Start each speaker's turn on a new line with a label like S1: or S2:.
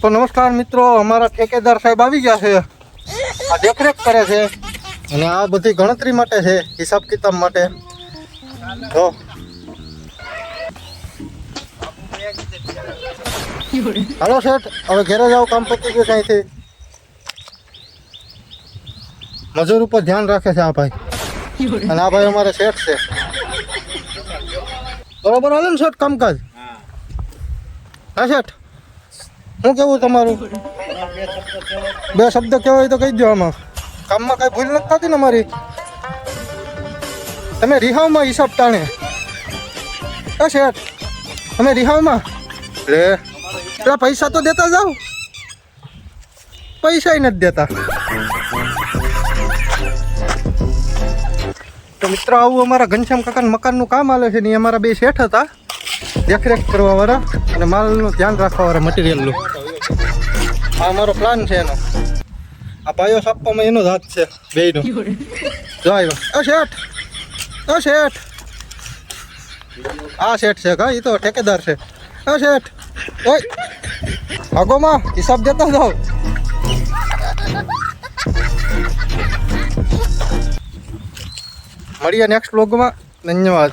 S1: તો નમસ્કાર મિત્રો, અમારા ઠેકેદાર સાહેબ આવી ગયા છે. આ દેખરેખ કરે છે અને આ બધી ગણતરી માટે છે, હિસાબ કિતાબ માટે. તો હાલો શેઠ, હવે ઘેરે જાવ કામ પતી ગયું ત્યાંથી મજૂર ઉપર ધ્યાન રાખે છે આ ભાઈ. અને આ ભાઈ અમારે શેઠ છે. બરોબર હાલે ને શેઠ કામકાજ? હા, શેઠ. શું કેવું તમારું? બે શબ્દ કહેવાય તો કહી દો આમાં. કામમાં કઈ ભૂલ નથી થતી ને મારી? તમે રિહાવમાં હિસાબ તાણે હા શેઠ, તમે રિહાવમાં? લે. પેલા પૈસા તો દેતા જાઓ. પૈસા નથી દેતા. તો મિત્રો, આવું અમારા ઘનશ્યામ કાકાના મકાનનું કામ હાલે છે ને એ અમારા બે શેઠ હતા. દેખરેખ કરવા વાળા અને માલનું ધ્યાન રાખવા વાળા મટીરિયલનું આ મારો પ્લાન છે એનો. આ ભાઈઓ સાપવામાં એનો જ હાથ છે, બેયનો. જો આવ્યો અ શેઠ. અ શેઠ. આ શેઠ છે કા એ તો ઠેકેદાર છે. અ શેઠ. ઓય. ભાગોમાં હિસાબ દેતા જાઓ. મળીએ નેક્સ્ટ વ્લોગમાં ધન્યવાદ.